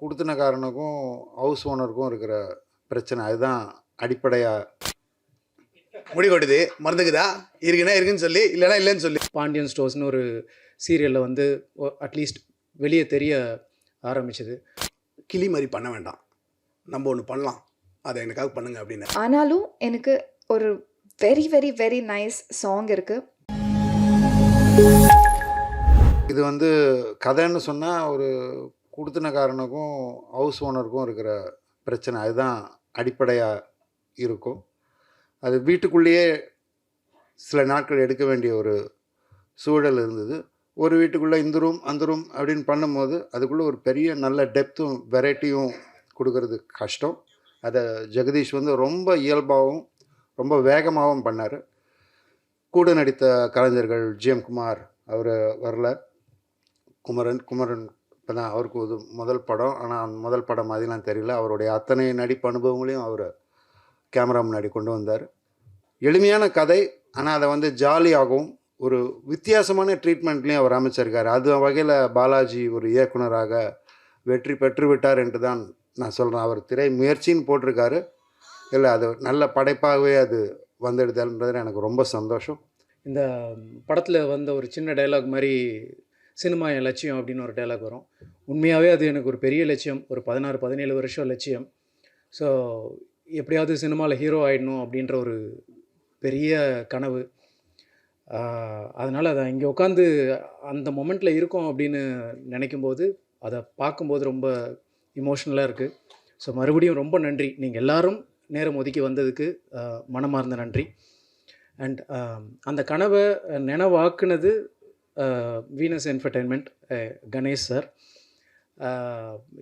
குடுத்தனக்காரனுக்கும் house ஓனருக்கும் இருக்கிற பிரச்சனை. அதுதான் அடிப்படையாக முடி கொட்டுது. மறந்துக்குதா? இருக்குன்னா இருக்குன்னு சொல்லி இல்லைன்னா இல்லைன்னு சொல்லி. பாண்டியன் ஸ்டோர்ஸ்னு ஒரு சீரியலில் வந்து அட்லீஸ்ட் வெளியே தெரிய ஆரம்பிச்சது. கிளி மாதிரி பண்ண வேண்டாம். நம்ம ஒன்று பண்ணலாம். அதை எனக்காக பண்ணுங்க அப்படின்னு. ஆனாலும் எனக்கு ஒரு very very very nice song இருக்குது இது வந்து கதைன்னு சொன்னால் ஒரு கொடுத்தனக்காரனுக்கும் ஹவுஸ் ஓனருக்கும் இருக்கிற பிரச்சனை. அதுதான் அடிப்படையாக இருக்கும். அது வீட்டுக்குள்ளேயே சில நாட்கள் எடுக்க வேண்டிய ஒரு சூழல் இருந்தது. ஒரு வீட்டுக்குள்ளே இந்த ரூம் அந்த ரூம் அப்படின்னு பண்ணும்போது அதுக்குள்ளே ஒரு பெரிய நல்ல டெப்த்தும் வெரைட்டியும் கொடுக்கறது கஷ்டம். அதை ஜெகதீஷ் வந்து ரொம்ப இயல்பாகவும் ரொம்ப வேகமாகவும் பண்ணார். கூட நடித்த கலைஞர்கள் ஜிஎம் குமார் அவர் வரல. குமரன் குமரன் இப்போ தான் அவருக்கு இது முதல் படம் ஆனால் அந்த முதல் படம் மாதிரிலாம் தெரியல. அவருடைய அத்தனை நடிப்பு அனுபவங்களையும் அவர் கேமரா முன்னாடி கொண்டு வந்தார். எளிமையான கதை ஆனால் அதை வந்து ஜாலியாகவும் ஒரு வித்தியாசமான ட்ரீட்மெண்ட்லேயும் அவர் அமைச்சிருக்காரு. அது வகையில் பாலாஜி ஒரு இயக்குனராக வெற்றி பெற்று விட்டார் என்று தான் நான் சொல்கிறேன் அவர் திரை முயற்சின்னு போட்டிருக்காரு. இல்லை அது நல்ல படைப்பாகவே அது வந்துடுதல்ன்றது எனக்கு ரொம்ப சந்தோஷம். இந்த படத்தில் வந்த ஒரு சின்ன டைலாக் மாதிரி சினிமா என் லட்சியம் அப்படின்னு ஒரு டைலாக் வரும். உண்மையாகவே அது எனக்கு ஒரு பெரிய லட்சியம். ஒரு பதினாறு பதினேழு வருஷம் லட்சியம். ஸோ எப்படியாவது சினிமாவில் ஹீரோ ஆயிடணும் அப்படின்ற ஒரு பெரிய கனவு. அதனால் அதை இங்கே உட்காந்து அந்த மொமெண்ட்டில் இருக்கோம் அப்படின்னு நினைக்கும்போது அதை பார்க்கும்போது ரொம்ப இமோஷ்னலாக இருக்குது ஸோ மறுபடியும் ரொம்ப நன்றி. நீங்கள் எல்லாரும் நேரம் ஒதுக்கி வந்ததுக்கு மனமார்ந்த நன்றி. அண்ட் அந்த கனவை நினைவாக்குனது வீனஸ் என்டர்டெயின்மெண்ட் கணேஷ் சார்.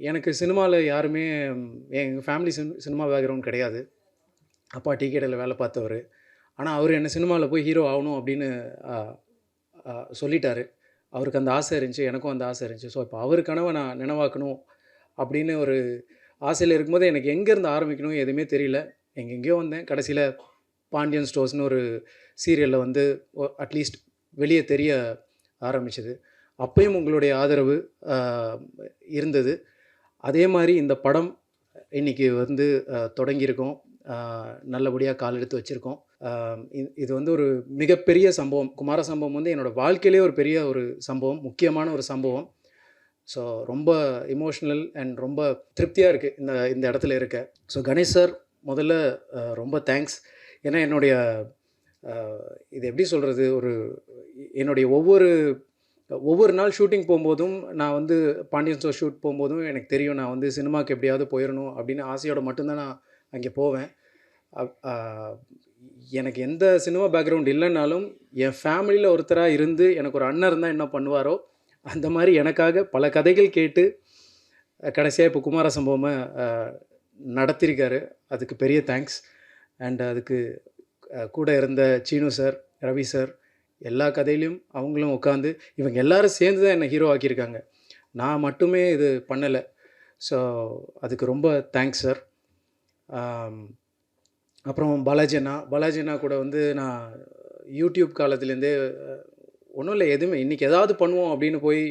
எனக்கு சினிமாவில் யாருமே எங்கள் ஃபேமிலி சின் சினிமா பேக்ரவுண்ட் கிடையாது. அப்பா டிகேடில் வேலை பார்த்தவர். ஆனால் அவர் என்ன சினிமாவில் போய் ஹீரோ ஆகணும் அப்படின்னு சொல்லிட்டாரு. அவருக்கு அந்த ஆசை இருந்துச்சு எனக்கும் அந்த ஆசை இருந்துச்சு. ஸோ இப்போ அவர் கனவை நான் நினைவாக்கணும் அப்படின்னு ஒரு ஆசையில் இருக்கும்போது எனக்கு எங்கேருந்து ஆரம்பிக்கணும் எதுவுமே தெரியல. எங்கெங்கேயோ வந்தேன். கடைசியில் பாண்டியன் ஸ்டோர்ஸ்னு ஒரு சீரியலில் வந்து அட்லீஸ்ட் வெளியே தெரிய ஆரம்பிச்சது. அப்பயும் உங்களுடைய ஆதரவு இருந்தது. அதே மாதிரி இந்த படம் இன்னைக்கு வந்து தொடங்கியிருக்கோம். நல்லபடியாக கால் எடுத்து வச்சுருக்கோம். இது வந்து ஒரு மிகப்பெரிய சம்பவம். குமார சம்பவம் வந்து என்னோடய வாழ்க்கையிலே ஒரு பெரிய ஒரு சம்பவம் முக்கியமான ஒரு சம்பவம். ஸோ ரொம்ப இமோஷ்னல் அண்ட் ரொம்ப திருப்தியாக இருக்குது இந்த இந்த இடத்துல இருக்க. ஸோ கணேஷ் சார் முதல்ல ரொம்ப தேங்க்ஸ் ஏன்னா என்னுடைய இது எப்படி சொல்கிறது ஒரு என்னுடைய ஒவ்வொரு ஒவ்வொரு நாள் ஷூட்டிங் போகும்போதும் நான் வந்து பாண்டியன் ஸ்டோர் ஷூட் போகும்போதும் எனக்கு தெரியும் நான் வந்து சினிமாவுக்கு எப்படியாவது போயிடணும் அப்படின்னு ஆசையோட மட்டும்தான் நான் அங்கே போவேன். எனக்கு எந்த சினிமா பேக்ரவுண்ட் இல்லைன்னாலும் என் ஃபேமிலியில் ஒருத்தராக இருந்து எனக்கு ஒரு அண்ணன் இருந்தால் என்ன பண்ணுவாரோ அந்த மாதிரி எனக்காக பல கதைகள் கேட்டு கடைசியாக இப்போ குமார சம்பவமாக நடத்தியிருக்காரு அதுக்கு பெரிய தேங்க்ஸ் அண்ட் அதுக்கு கூட இருந்த சீனு சார் ரவி சார் எல்லா கதையிலையும் அவங்களும் உட்காந்து இவங்க எல்லாரும் சேர்ந்து தான் என்னை ஹீரோ ஆக்கியிருக்காங்க. நான் மட்டுமே இது பண்ணலை. ஸோ அதுக்கு ரொம்ப தேங்க்ஸ் சார் அப்புறம் பாலாஜி அண்ணா பாலாஜி அண்ணா கூட வந்து நான் யூடியூப் காலத்துலேருந்தே ஒன்றும் இல்லை எதுவுமே இன்றைக்கி ஏதாவது பண்ணுவோம் அப்படின்னு போய்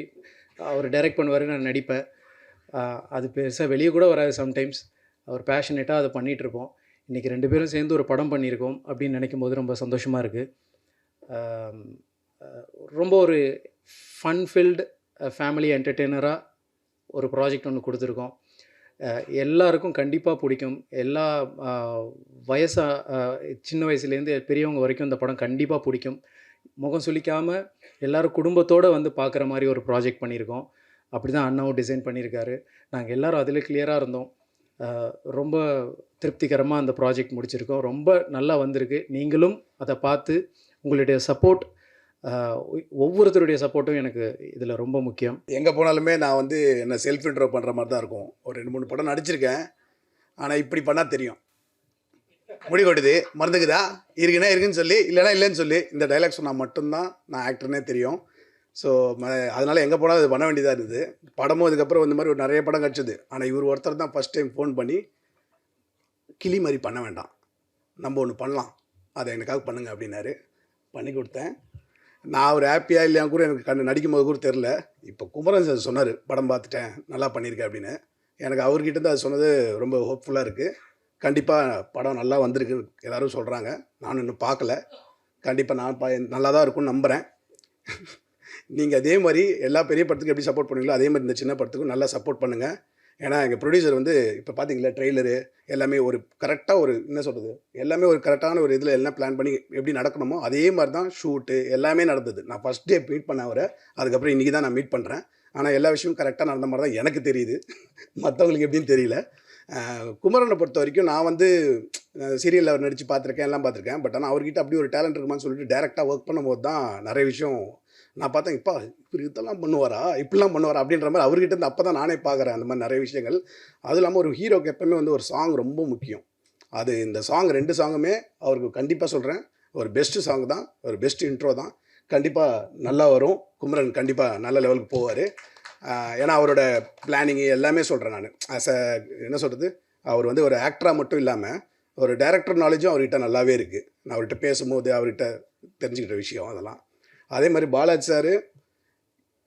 அவர் டைரக்ட் பண்ணுவார் நான் நடிப்பேன். அது பெருசாக வெளியே கூட வராது சம்டைம்ஸ் அவர் பேஷனேட்டாக அதை பண்ணிகிட்ருப்போம் இன்றைக்கி ரெண்டு பேரும் சேர்ந்து ஒரு படம் பண்ணியிருக்கோம் அப்படின்னு நினைக்கும் போது ரொம்ப சந்தோஷமாக இருக்குது ரொம்ப ஒரு ஃபன் ஃபில்டு ஃபேமிலி என்டர்டெய்னராக ஒரு ப்ராஜெக்ட் ஒன்று கொடுத்துருக்கோம். எல்லாருக்கும் கண்டிப்பாக பிடிக்கும். எல்லா வயசாக சின்ன வயசுலேருந்து பெரியவங்க வரைக்கும் இந்த படம் கண்டிப்பாக பிடிக்கும். முகம் சுளிக்காமல் எல்லோரும் குடும்பத்தோடு வந்து பார்க்குற மாதிரி ஒரு ப்ராஜெக்ட் பண்ணியிருக்கோம். அப்படி தான் அண்ணாவும் டிசைன் பண்ணியிருக்காரு. நாங்கள் எல்லோரும் அதில் கிளியராக இருந்தோம். ரொம்ப திருப்திகரமாக அந்த ப்ராஜெக்ட் முடிச்சிருக்கோம். ரொம்ப நல்லா வந்திருக்கு. நீங்களும் அதை பார்த்து உங்களுடைய சப்போர்ட் ஒவ்வொருத்தருடைய சப்போர்ட்டும் எனக்கு இதில் ரொம்ப முக்கியம். எங்கே போனாலுமே நான் வந்து என்ன செல்ஃப் இன்ட்ரோ பண்ணுற மாதிரி தான் இருக்கும். ஒரு ரெண்டு மூணு படம் நடிச்சிருக்கேன். ஆனால் இப்படி பண்ணால் தெரியும். முடி கொட்டுது. மறந்துக்குதா? இருக்குன்னா இருக்குன்னு சொல்லி. இல்லைன்னா இல்லைன்னு சொல்லி. இந்த டைலாக் சொன்னால் மட்டும்தான் நான் ஆக்டர்னே தெரியும். ஸோ அதனால் எங்கே போனாலும் அது பண்ண வேண்டியதாக இருந்தது. படமும் இதுக்கப்புறம் இந்த மாதிரி ஒரு நிறைய படம் கிடச்சிது. ஆனால் இவர் ஒருத்தர் தான் ஃபஸ்ட் டைம் ஃபோன் பண்ணி கிளி மாதிரி பண்ண வேண்டாம். நம்ம ஒன்று பண்ணலாம். அதை எனக்காக பண்ணுங்கள் அப்படின்னாரு. பண்ணி கொடுத்தேன். நான் அவர் ஹாப்பியாக இல்லையா கூட எனக்கு கண்ணு நடிக்கும் போது கூட தெரில இப்போ குமரன் சார் சொன்னார் படம் பார்த்துட்டேன் நல்லா பண்ணியிருக்கேன் அப்படின்னு. எனக்கு அவர்கிட்ட தான் அது சொன்னது ரொம்ப ஹோப்ஃபுல்லாக இருக்குது கண்டிப்பாக படம் நல்லா வந்திருக்கு எல்லோரும் சொல்கிறாங்க நானும் இன்னும் பார்க்கல. கண்டிப்பாக நான் பா நல்லா தான் இருக்கும்னு நம்புகிறேன் நீங்கள் அதே மாதிரி எல்லா பெரிய படத்துக்கும் எப்படி சப்போர்ட் பண்ணுவீங்களோ அதே மாதிரி இந்த சின்ன படத்துக்கும் நல்லா சப்போர்ட் பண்ணுங்கள் ஏன்னா எங்கள் ப்ரொடியூசர் வந்து இப்போ பார்த்தீங்களா ட்ரெய்லரு எல்லாமே ஒரு கரெக்டாக ஒரு என்ன சொல்கிறது எல்லாமே ஒரு கரெக்டான ஒரு இதில் எல்லாம் பிளான் பண்ணி எப்படி நடக்கணுமோ அதே மாதிரி தான் ஷூட்டு எல்லாமே நடந்தது. நான் ஃபஸ்ட் டே மீட் பண்ண அவரை அதுக்கப்புறம் இன்றைக்கி தான் நான் மீட் பண்ணுறேன் ஆனால் எல்லா விஷயமும் கரெக்டாக நடந்த மாதிரி தான் எனக்கு தெரியுது. மற்றவங்களுக்கு எப்படின்னு தெரியல. குமரனை பொறுத்த வரைக்கும் நான் வந்து சீரியலில் அவர் நடித்து பார்த்துருக்கேன் எல்லாம் பார்த்துருக்கேன். பட் ஆனால் அவர்கிட்ட அப்படி ஒரு டேலண்ட் இருக்குமான்னு சொல்லிட்டு டேரெக்டாக ஒர்க் பண்ணும்போது தான் நிறைய விஷயம் நான் பார்த்தேன் இப்போ இப்படி இதெல்லாம் பண்ணுவாரா? இப்படிலாம் பண்ணுவாரா? அப்படின்ற மாதிரி அவர்கிட்ட இருந்து அப்போ தான் நானே பார்க்குறேன் அந்த மாதிரி நிறைய விஷயங்கள். அதுவும் இல்லாமல் ஒரு ஹீரோக்கு எப்பவுமே வந்து ஒரு சாங் ரொம்ப முக்கியம். அது இந்த சாங் ரெண்டு சாங்குமே அவருக்கு கண்டிப்பாக சொல்கிறேன் ஒரு பெஸ்ட்டு சாங் தான் ஒரு பெஸ்ட் இன்ட்ரோ தான். கண்டிப்பாக நல்லா வரும். குமரன் கண்டிப்பாக நல்ல லெவலுக்கு போவார். ஏன்னா அவரோட பிளானிங் எல்லாமே சொல்கிறேன் நான். ஆஸ் அ என்ன சொல்கிறது அவர் வந்து ஒரு ஆக்டராக மட்டும் இல்லாமல் ஒரு டைரக்டர் நாலேஜும் அவர்கிட்ட நல்லாவே இருக்குது நான் அவர்கிட்ட பேசும்போது அவர்கிட்ட தெரிஞ்சுக்கிட்ட விஷயம் அதெல்லாம். அதே மாதிரி பாலாஜி சார்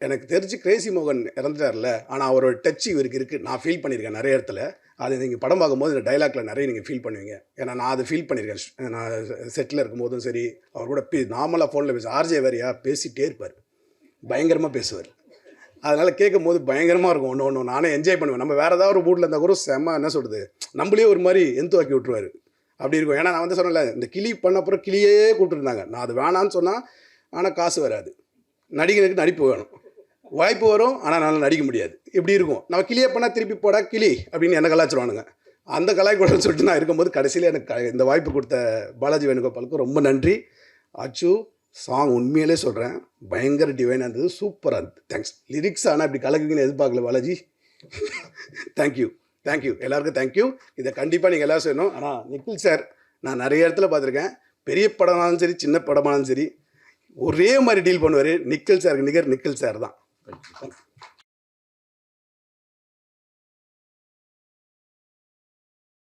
எனக்கு தெரிஞ்சு கிரேசி மோகன் இறந்துட்டார்ல. ஆனால் அவரோட டச் இவருக்கு இருக்குது நான் ஃபீல் பண்ணியிருக்கேன் நிறைய இடத்துல. அது நீங்கள் படம் பார்க்கும்போது இந்த டைலாக்ல நிறைய நீங்கள் ஃபீல் பண்ணுவீங்க. ஏன்னா நான் அதை ஃபீல் பண்ணியிருக்கேன். நான் செட்டில் இருக்கும்போதும் சரி அவர் கூட பே நார்மலாக ஃபோனில் பேச ஆர்ஜே வேறையா பேசிகிட்டே இருப்பார். பயங்கரமாக பேசுவார். அதனால் கேட்கும் போது பயங்கரமாக இருக்கும். ஒன்று ஒன்று நானே என்ஜாய் பண்ணுவேன். நம்ம வேறு ஏதாவது ஒரு மூட்டில் இருந்தால் கூட செம்ம என்ன சொல்கிறது நம்மளே ஒரு மாதிரி எந்துவாக்கி விட்ருவாரு அப்படி இருக்கும். ஏன்னா நான் வந்து சொன்னல இந்த கிளி பண்ண அப்புறம் கிளியே கூப்பிட்டுருந்தாங்க. நான் அது வேணான்னு சொன்னால் ஆனால் காசு வராது. நடிகனுக்கு நடிப்பு வேணும். வாய்ப்பு வரும் ஆனால் நல்லா நடிக்க முடியாது. இப்படி இருக்கும். நம்ம கிளியை பண்ணால் திருப்பி போடா கிளி அப்படின்னு என்ன கலாச்சிருவானுங்க அந்த கலாய் கூட சொல்லிட்டு நான் இருக்கும்போது கடைசியில் எனக்கு இந்த வாய்ப்பு கொடுத்த பாலாஜி வேணுகோபாலுக்கு ரொம்ப நன்றி. அச்சு சாங் உண்மையிலே சொல்கிறேன் பயங்கர டிவைனாக இருந்தது. சூப்பராக இருந்தது. தேங்க்ஸ் லிரிக்ஸ் ஆனால் இப்படி கலக்குங்கன்னு எதிர்பார்க்கல Balaji. Thank you thank you எல்லாருக்கும் தேங்க்யூ இதை கண்டிப்பாக நீங்கள் எல்லாம் செய்யணும். ஆனால் நிக்கில் சார் நான் நிறைய இடத்துல பார்த்துருக்கேன். பெரிய படமானாலும் சரி சின்ன படமானாலும் சரி ஒரே மாதிரி டீல் பண்ணுவார். நிக்கல் சாருக்கு நிகர் நிக்கல் சார் தான்.